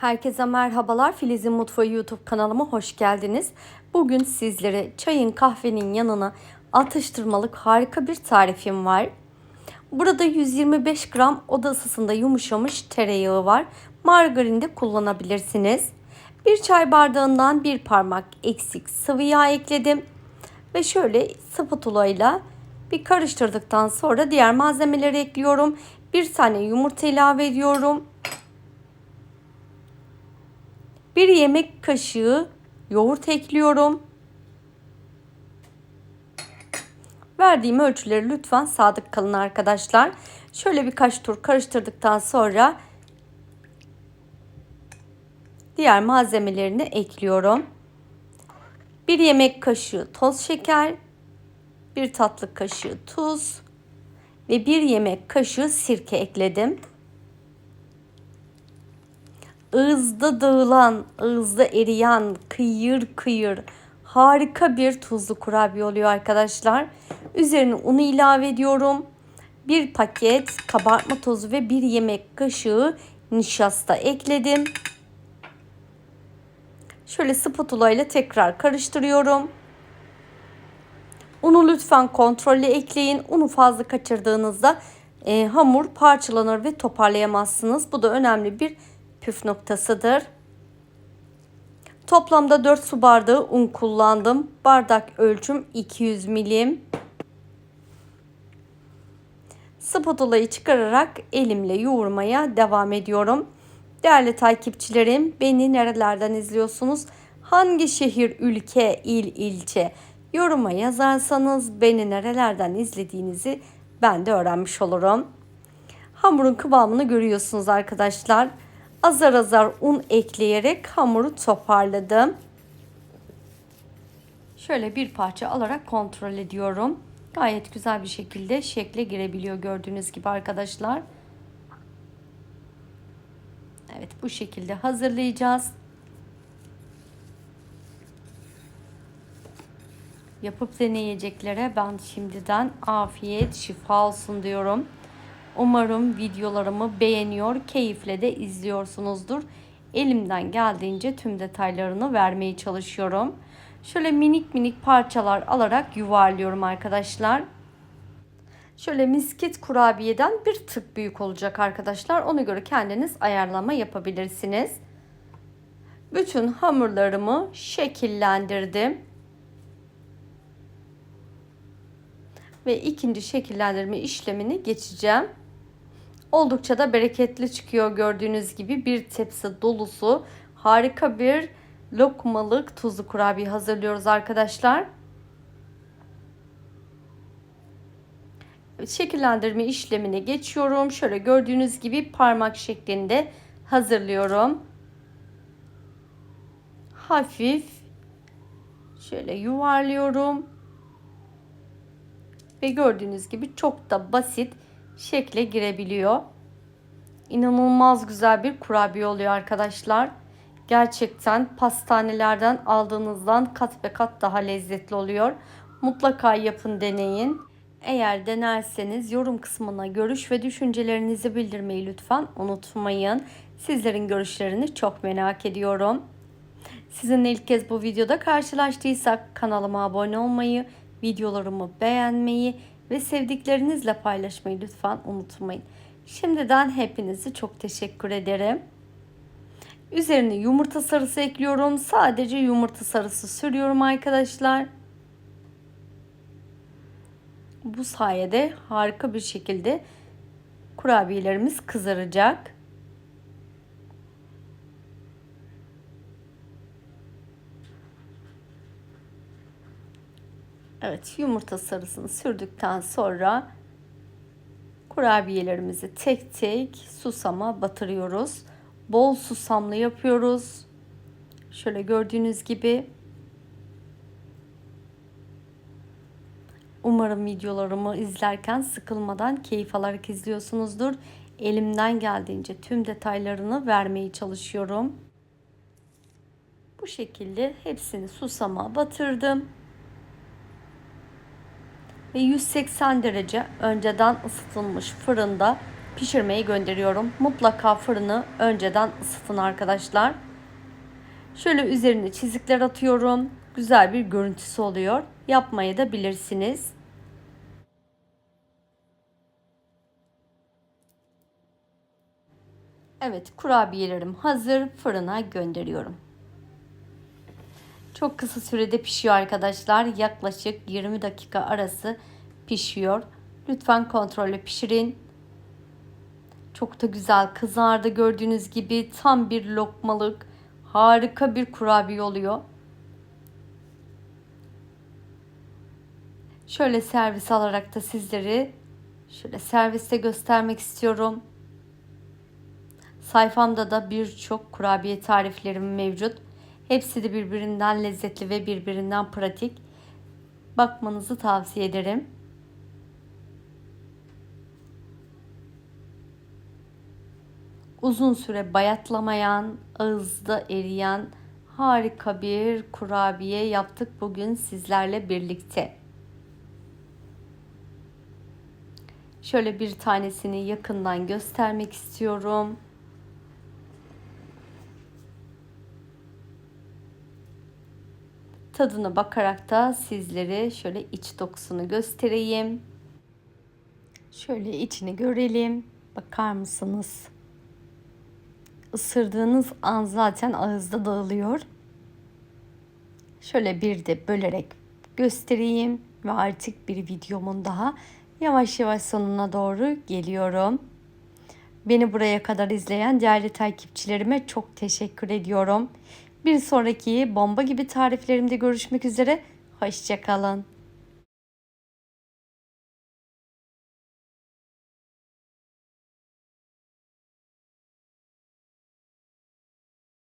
Herkese merhabalar. Filiz'in Mutfağı YouTube kanalıma hoş geldiniz. Bugün sizlere çayın kahvenin yanına atıştırmalık harika bir tarifim var. Burada 125 gram oda ısısında yumuşamış tereyağı var. Margarin de kullanabilirsiniz. Bir çay bardağından bir parmak eksik sıvı yağ ekledim. Ve şöyle spatula ile bir karıştırdıktan sonra diğer malzemeleri ekliyorum. Bir tane yumurta ilave ediyorum. Bir yemek kaşığı yoğurt ekliyorum. Verdiğim ölçüleri lütfen sadık kalın arkadaşlar. Şöyle birkaç tur karıştırdıktan sonra diğer malzemelerini ekliyorum. Bir yemek kaşığı toz şeker, bir tatlı kaşığı tuz ve bir yemek kaşığı sirke ekledim ağızda dağılan, ağızda eriyen, kıyır kıyır harika bir tuzlu kurabiye oluyor arkadaşlar. Üzerine unu ilave ediyorum. Bir paket kabartma tozu ve bir yemek kaşığı nişasta ekledim. Şöyle spatula ile tekrar karıştırıyorum. Unu lütfen kontrollü ekleyin. Unu fazla kaçırdığınızda e, hamur parçalanır ve toparlayamazsınız. Bu da önemli bir püf noktasıdır. Toplamda 4 su bardağı un kullandım. Bardak ölçüm 200 milim. Spatulayı çıkararak elimle yoğurmaya devam ediyorum. Değerli takipçilerim, beni nerelerden izliyorsunuz? Hangi şehir, ülke, il, ilçe yoruma yazarsanız beni nerelerden izlediğinizi ben de öğrenmiş olurum. Hamurun kıvamını görüyorsunuz arkadaşlar azar azar un ekleyerek hamuru toparladım. Şöyle bir parça alarak kontrol ediyorum. Gayet güzel bir şekilde şekle girebiliyor gördüğünüz gibi arkadaşlar. Evet bu şekilde hazırlayacağız. Yapıp deneyeceklere ben şimdiden afiyet şifa olsun diyorum. Umarım videolarımı beğeniyor, keyifle de izliyorsunuzdur. Elimden geldiğince tüm detaylarını vermeye çalışıyorum. Şöyle minik minik parçalar alarak yuvarlıyorum arkadaşlar. Şöyle misket kurabiyeden bir tık büyük olacak arkadaşlar. Ona göre kendiniz ayarlama yapabilirsiniz. Bütün hamurlarımı şekillendirdim. Ve ikinci şekillendirme işlemini geçeceğim. Oldukça da bereketli çıkıyor gördüğünüz gibi bir tepsi dolusu harika bir lokmalık tuzlu kurabiye hazırlıyoruz arkadaşlar. Şekillendirme işlemine geçiyorum. Şöyle gördüğünüz gibi parmak şeklinde hazırlıyorum. Hafif şöyle yuvarlıyorum. Ve gördüğünüz gibi çok da basit şekle girebiliyor. İnanılmaz güzel bir kurabiye oluyor arkadaşlar. Gerçekten pastanelerden aldığınızdan kat ve kat daha lezzetli oluyor. Mutlaka yapın deneyin. Eğer denerseniz yorum kısmına görüş ve düşüncelerinizi bildirmeyi lütfen unutmayın. Sizlerin görüşlerini çok merak ediyorum. Sizinle ilk kez bu videoda karşılaştıysak kanalıma abone olmayı, videolarımı beğenmeyi ve sevdiklerinizle paylaşmayı lütfen unutmayın. Şimdiden hepinizi çok teşekkür ederim. Üzerine yumurta sarısı ekliyorum. Sadece yumurta sarısı sürüyorum arkadaşlar. Bu sayede harika bir şekilde kurabiyelerimiz kızaracak. Evet yumurta sarısını sürdükten sonra kurabiyelerimizi tek tek susama batırıyoruz. Bol susamlı yapıyoruz. Şöyle gördüğünüz gibi. Umarım videolarımı izlerken sıkılmadan keyif alarak izliyorsunuzdur. Elimden geldiğince tüm detaylarını vermeye çalışıyorum. Bu şekilde hepsini susama batırdım ve 180 derece önceden ısıtılmış fırında pişirmeye gönderiyorum. Mutlaka fırını önceden ısıtın arkadaşlar. Şöyle üzerine çizikler atıyorum. Güzel bir görüntüsü oluyor. Yapmayı da bilirsiniz. Evet kurabiyelerim hazır. Fırına gönderiyorum. Çok kısa sürede pişiyor arkadaşlar. Yaklaşık 20 dakika arası pişiyor. Lütfen kontrollü pişirin. Çok da güzel kızardı gördüğünüz gibi tam bir lokmalık harika bir kurabiye oluyor. Şöyle servis alarak da sizleri şöyle serviste göstermek istiyorum. Sayfamda da birçok kurabiye tariflerim mevcut. Hepsi de birbirinden lezzetli ve birbirinden pratik. Bakmanızı tavsiye ederim. Uzun süre bayatlamayan, ağızda eriyen harika bir kurabiye yaptık bugün sizlerle birlikte. Şöyle bir tanesini yakından göstermek istiyorum. Tadına bakarak da sizlere şöyle iç dokusunu göstereyim. Şöyle içini görelim. Bakar mısınız? Isırdığınız an zaten ağızda dağılıyor. Şöyle bir de bölerek göstereyim ve artık bir videomun daha yavaş yavaş sonuna doğru geliyorum. Beni buraya kadar izleyen değerli takipçilerime çok teşekkür ediyorum. Bir sonraki bomba gibi tariflerimde görüşmek üzere. Hoşçakalın.